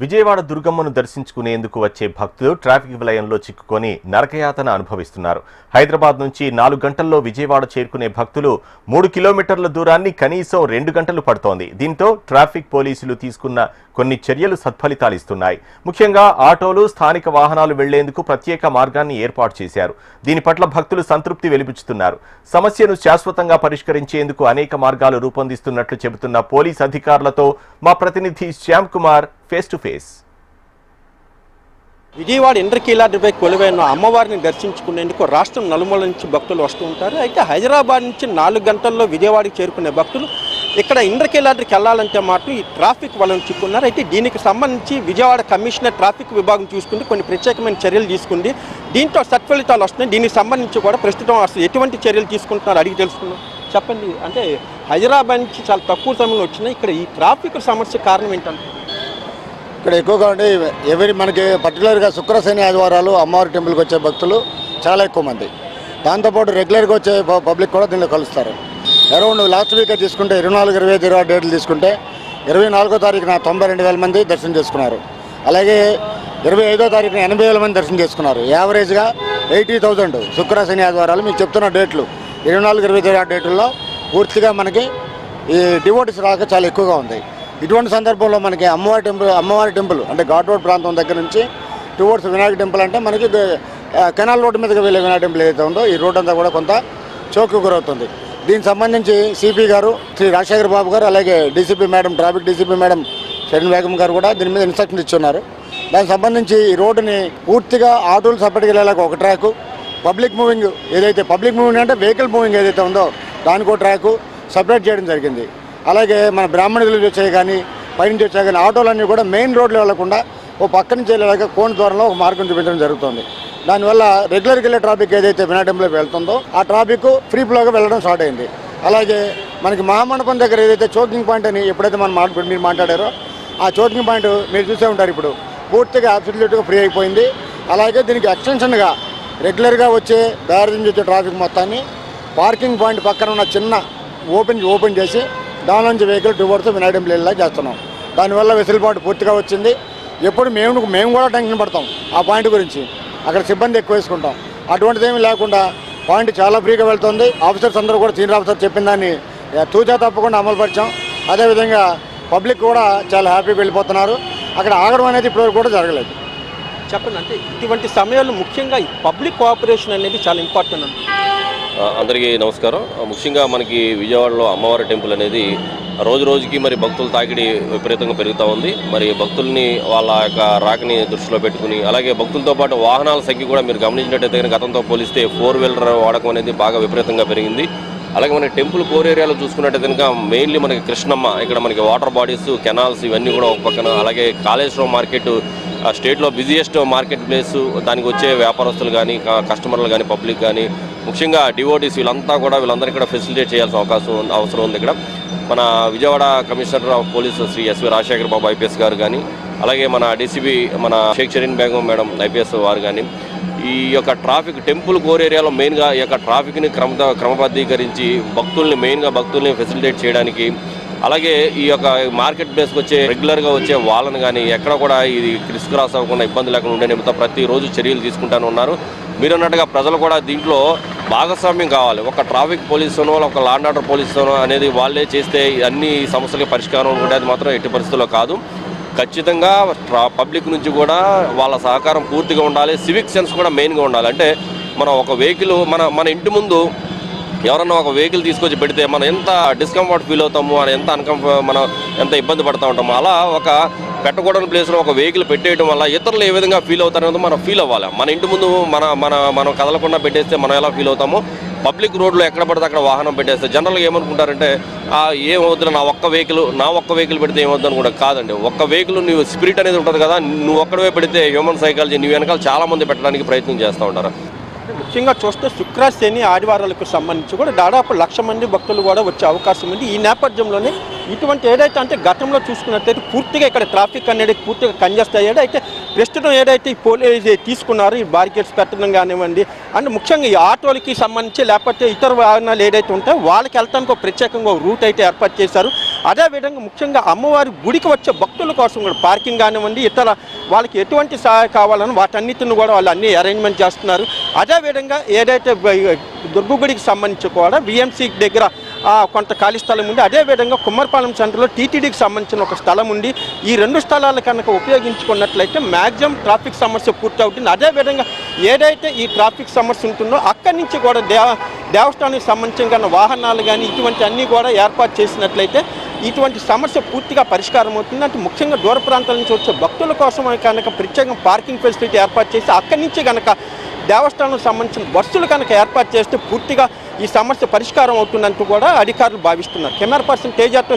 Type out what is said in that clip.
విజయవాడ దుర్గమ్మను దర్శించుకునేందుకు వచ్చే భక్తులు ట్రాఫిక్ విలయంలో చిక్కుకొని నరకయాతన అనుభవిస్తున్నారు. హైదరాబాద్ నుంచి నాలుగు గంటల్లో విజయవాడ చేరుకునే భక్తులు మూడు కిలోమీటర్ల దూరాన్ని కనీసం రెండు గంటలు పడుతోంది. దీంతో ట్రాఫిక్ పోలీసులు తీసుకున్న కొన్ని చర్యలు సత్ఫలితాలిస్తున్నాయి ముఖ్యంగా ఆటోలు స్థానిక వాహనాలు వెళ్ళేందుకు ప్రత్యేక మార్గాన్ని ఏర్పాటు చేశారు. దీని పట్ల భక్తులు సంతృప్తి వెలిపించుతున్నారు సమస్యను శాశ్వతంగా పరిష్కరించేందుకు అనేక మార్గాలు రూపొందిస్తున్నట్లు చెబుతున్న పోలీస్ అధికారులతో మా ప్రతినిధి Shyam Kumar face to face. Vijayawada ఇంద్రకీలాద్రిపై కొలువైన అమ్మవారిని దర్శించుకునేందుకు రాష్ట్రం నలుమూల నుంచి భక్తులు వస్తూ ఉంటారు. అయితే హైదరాబాద్ నుంచి నాలుగు గంటల్లో విజయవాడకి చేరుకునే భక్తులు ఇక్కడ ఇంద్రకీలాద్రికి వెళ్ళాలంటే మాత్రం ఈ ట్రాఫిక్ వలన చిక్కున్నారు. అయితే దీనికి సంబంధించి విజయవాడ కమిషనర్ ట్రాఫిక్ విభాగం చూసుకుంది కొన్ని ప్రత్యేకమైన చర్యలు తీసుకుంది. దీంతో సత్ఫలితాలు వస్తున్నాయి. దీనికి సంబంధించి కూడా ప్రస్తుతం అసలు ఎటువంటి చర్యలు తీసుకుంటున్నారు అడిగి తెలుసుకున్నాం చెప్పండి. అంటే హైదరాబాద్ నుంచి చాలా తక్కువ సమయంలో వచ్చినాయి. ఇక్కడ ఈ ట్రాఫిక్ సమస్య కారణం ఏంటంటే ఇక్కడ ఎక్కువగా ఉండి ఎవరి మనకి పర్టికులర్గా శుక్రశని ఆదివారాలు అమ్మవారి టెంపుల్కి వచ్చే భక్తులు చాలా ఎక్కువ మంది. దాంతోపాటు రెగ్యులర్గా వచ్చే పబ్లిక్ కూడా దీనిలో కలుస్తారు. అరౌండ్ లాస్ట్ వీక్ తీసుకుంటే ఇరవై నాలుగు ఇరవై ఐదు ఇరవై డేట్లు తీసుకుంటే ఇరవై నాలుగో తారీఖున తొంభై రెండు వేల మంది దర్శనం చేసుకున్నారు. అలాగే ఇరవై ఐదో తారీఖున ఎనభై వేల మంది దర్శనం చేసుకున్నారు. యావరేజ్గా ఎయిటీ థౌజండ్ శుక్ర శని ఆదివారాలు మీకు చెప్తున్న డేట్లు. ఇరవై నాలుగు ఇరవై ఐదు డేట్లలో పూర్తిగా మనకి ఈ డివోటీస్ రాక చాలా ఎక్కువగా ఉంది. ఇటువంటి సందర్భంలో మనకి అమ్మవారి టెంపుల్ అమ్మవారి టెంపుల్ అంటే ఘాట్ రోడ్ ప్రాంతం దగ్గర నుంచి టువర్డ్స్ వినాయక టెంపుల్ అంటే మనకి కెనాల్ రోడ్డు మీదకి వెళ్ళే వినాయక టెంపుల్ ఏదైతే ఉందో ఈ రోడ్ అంతా కూడా కొంత చౌక్కు గురవుతుంది. దీనికి సంబంధించి సిపి గారు శ్రీ రాజశేఖర్ బాబు గారు అలాగే DCP madam traffic DCP madam Shareen Begum గారు కూడా దీని మీద ఇన్స్ట్రక్షన్ ఇచ్చున్నారు. దానికి సంబంధించి ఈ రోడ్డుని పూర్తిగా ఆటోలు సపరేట్గా వెళ్ళేలాగా ఒక ట్రాకు పబ్లిక్ మూవింగ్ ఏదైతే పబ్లిక్ మూవింగ్ అంటే వెహికల్ మూవింగ్ ఏదైతే ఉందో దానికో ట్రాకు సపరేట్ చేయడం జరిగింది. అలాగే మన బ్రాహ్మణులు వచ్చాయి కానీ పైనుంచి వచ్చాయి కానీ ఆటోలన్నీ కూడా మెయిన్ రోడ్లు వెళ్ళకుండా ఓ పక్క నుంచి వెళ్ళేలాగా కోన్ దూరంలో ఒక మార్గం చూపించడం జరుగుతుంది. దానివల్ల రెగ్యులర్గా వెళ్ళే ట్రాఫిక్ ఏదైతే వినా వెళ్తుందో ఆ ట్రాఫిక్ ఫ్రీ ఫ్లోగా వెళ్ళడం స్టార్ట్ అయింది. అలాగే మనకి మహామండపం దగ్గర ఏదైతే చోకింగ్ పాయింట్ అని ఎప్పుడైతే మనం మాట మీరు మాట్లాడారో ఆ చోకింగ్ పాయింట్ మీరు చూసే ఉంటారు ఇప్పుడు. పూర్తిగా అబ్సల్యూట్గా ఫ్రీ అయిపోయింది. అలాగే దీనికి ఎక్స్టెన్షన్గా రెగ్యులర్గా వచ్చే దారి నుంచి వచ్చే ట్రాఫిక్ మొత్తాన్ని పార్కింగ్ పాయింట్ పక్కన ఉన్న చిన్న ఓపెన్ ఓపెన్ చేసి దాని నుంచి వెహికల్ టువర్డ్స్ వినాయడం టెంపుల్ చేస్తున్నాం. దానివల్ల వెసులుబాటు పూర్తిగా వచ్చింది. ఎప్పుడు మేము మేము కూడా టెన్షన్ పడతాం ఆ పాయింట్ గురించి. అక్కడ సిబ్బంది ఎక్కువ వేసుకుంటాం. అటువంటిది ఏమీ లేకుండా పాయింట్ చాలా ఫ్రీగా వెళ్తుంది. ఆఫీసర్స్ అందరూ కూడా సీనియర్ ఆఫీసర్ చెప్పిన దాన్ని తూచా తప్పకుండా అమలుపరిచాం. అదేవిధంగా పబ్లిక్ కూడా చాలా హ్యాపీగా వెళ్ళిపోతున్నారు. అక్కడ ఆగడం అనేది ఇప్పటివరకు కూడా జరగలేదు. చెప్పండి అంటే ఇటువంటి సమయాల్లో ముఖ్యంగా ఈ పబ్లిక్ కోఆపరేషన్ అనేది చాలా ఇంపార్టెంట్ అండి. అందరికీ నమస్కారం. ముఖ్యంగా మనకి విజయవాడలో అమ్మవారి టెంపుల్ అనేది రోజు రోజుకి మరి భక్తుల తాకిడి విపరీతంగా పెరుగుతూ ఉంది. మరి భక్తుల్ని వాళ్ళ యొక్క రాకని దృష్టిలో పెట్టుకుని అలాగే భక్తులతో పాటు వాహనాల సంఖ్య కూడా మీరు గమనించినట్టయితే గతంతో పోలిస్తే ఫోర్ వీలర్ వాడకం అనేది బాగా విపరీతంగా పెరిగింది. అలాగే మనకి టెంపుల్ కోర్ ఏరియాలో చూసుకున్నట్టయితే కనుక మెయిన్లీ మనకి కృష్ణమ్మ ఇక్కడ మనకి వాటర్ బాడీస్ కెనాల్స్ ఇవన్నీ కూడా ఒక పక్కన అలాగే కాళేశ్వరం మార్కెట్ స్టేట్లో బిజియెస్ట్ మార్కెట్ ప్లేస్ దానికి వచ్చే వ్యాపారస్తులు కానీ కస్టమర్లు కానీ పబ్లిక్ కానీ ముఖ్యంగా డివోటీస్ వీళ్ళంతా కూడా వీళ్ళందరికీ కూడా ఫెసిలిటేట్ చేయాల్సిన అవకాశం ఉంది- అవసరం ఉంది ఇక్కడ. మన Vijayawada commissioner of police Shri SV Rajasekhar Babu IPS గారు కానీ అలాగే మన డీసీబీ మన షేక్ షరీన్ బేగం మేడం ఐపీఎస్ వారు కానీ ఈ యొక్క ట్రాఫిక్ టెంపుల్ కోర్ ఏరియాలో మెయిన్గా ఈ యొక్క ట్రాఫిక్ని క్రమ క్రమబద్ధీకరించి భక్తుల్ని మెయిన్గా భక్తుల్ని ఫెసిలిటేట్ చేయడానికి అలాగే ఈ యొక్క మార్కెట్ ప్లేస్కి వచ్చే రెగ్యులర్గా వచ్చే వాళ్ళని కానీ ఎక్కడ కూడా ఇది క్రిస్క్ క్రాస్ అవ్వకుండా ఇబ్బంది లేకుండా ఉండే నిమిత్తం ప్రతిరోజు చర్యలు తీసుకుంటాను ఉన్నారు మీరు అన్నట్టుగా ప్రజలు కూడా దీంట్లో భాగస్వామ్యం కావాలి. ఒక ట్రాఫిక్ పోలీసును ఒక లాండ్ ఆర్డర్ పోలీసును అనేది వాళ్ళే చేస్తే అన్ని సమస్యలకి పరిష్కారం ఉండేది మాత్రం ఎట్టి పరిస్థితుల్లో కాదు. ఖచ్చితంగా ట్రా- పబ్లిక్ నుంచి కూడా వాళ్ళ సహకారం పూర్తిగా ఉండాలి. సివిక్ సెన్స్ కూడా మెయిన్గా ఉండాలి. అంటే మనం ఒక వెహికల్ మన మన ఇంటి ముందు ఎవరన్నా ఒక వెహికల్ తీసుకొచ్చి పెడితే మనం ఎంత డిస్కంఫర్ట్ ఫీల్ అవుతాము అని ఎంత అన్కంఫర్ మనం ఎంత ఇబ్బంది పడుతూ ఉంటాము అలా ఒక పెట్టకూడని ప్లేస్లో ఒక వెహికల్ పెట్టేయడం వల్ల ఇతరులు ఏ విధంగా ఫీల్ అవుతారనేది మనం ఫీల్ అవ్వాలి. మన ఇంటి ముందు మన మన మనం కదలకుండా పెట్టేస్తే మనం ఎలా ఫీల్ అవుతామో పబ్లిక్ రోడ్లో ఎక్కడ పడితే అక్కడ వాహనం పెట్టేస్తే జనరల్గా ఏమనుకుంటారంటే ఏం అవుతుంది నా ఒక్క వెహికల్ నా ఒక్క వెహికల్ పెడితే ఏమవుతుంది కూడా కాదండి. ఒక్క వెహికల్ నువ్వు స్పిరిట్ అనేది ఉంటుంది కదా నువ్వు ఒక్కడవే పెడితే హ్యూమన్ సైకాలజీ నువ్వు వెనకాల చాలామంది పెట్టడానికి ప్రయత్నం చేస్తూ ఉంటారు. ముఖ్యంగా చూస్తే శుక్ర శని ఆదివారాలకు సంబంధించి కూడా దాదాపు లక్ష మంది భక్తులు కూడా వచ్చే అవకాశం ఉంది. ఈ నేపథ్యంలోనే ఇటువంటి ఏదైతే అంటే గతంలో చూసుకున్నట్లయితే పూర్తిగా ఇక్కడ ట్రాఫిక్ అనేది పూర్తిగా కంజెస్ట్ అయితే ప్రస్తుతం ఏదైతే ఈ పోలీస్ తీసుకున్నారో ఈ బారికేడ్స్ పెట్టడం కానివ్వండి అండ్ ముఖ్యంగా ఈ ఆటోలకి సంబంధించి లేకపోతే ఇతర వాహనాలు ఏదైతే ఉంటాయో వాళ్ళకి వెళ్తానికి ఒక ప్రత్యేకంగా ఒక రూట్ అయితే ఏర్పాటు చేశారు. అదేవిధంగా ముఖ్యంగా అమ్మవారి గుడికి వచ్చే భక్తుల కోసం కూడా పార్కింగ్ కానివ్వండి ఇతర వాళ్ళకి ఎటువంటి సహాయం కావాలని వాటన్నిటిని కూడా వాళ్ళు అన్ని అరేంజ్మెంట్ చేస్తున్నారు. అదేవిధంగా ఏదైతే బ- దుర్గు గుడికి సంబంధించి కూడా బిఎంసీ దగ్గర కొంత ఖాళీ స్థలం ఉంది. అదేవిధంగా కుమ్మరపాలెం సెంటర్లో టీటీడీకి సంబంధించిన ఒక స్థలం ఉంది. ఈ రెండు స్థలాలు కనుక ఉపయోగించుకున్నట్లయితే మ్యాక్సిమం ట్రాఫిక్ సమస్య పూర్తి అవుతుంది అదేవిధంగా ఏదైతే ఈ ట్రాఫిక్ సమస్య ఉంటుందో అక్కడి నుంచి కూడా దేవ దేవస్థానానికి సంబంధించిన వాహనాలు కానీ ఇటువంటి అన్నీ కూడా ఏర్పాటు చేసినట్లయితే ఇటువంటి సమస్య పూర్తిగా పరిష్కారం అవుతుంది. అంటే ముఖ్యంగా దూర ప్రాంతాల నుంచి వచ్చే భక్తుల కోసం కనుక ప్రత్యేకంగా పార్కింగ్ ఫెసిలిటీ ఏర్పాటు చేసి అక్కడి నుంచి కనుక దేవస్థానం సంబంధించిన బస్సులు కనుక ఏర్పాటు చేస్తే పూర్తిగా ఈ సమస్య పరిష్కారం అవుతుందంటూ కూడా అధికారులు భావిస్తున్నారు. Camera person తేజాతో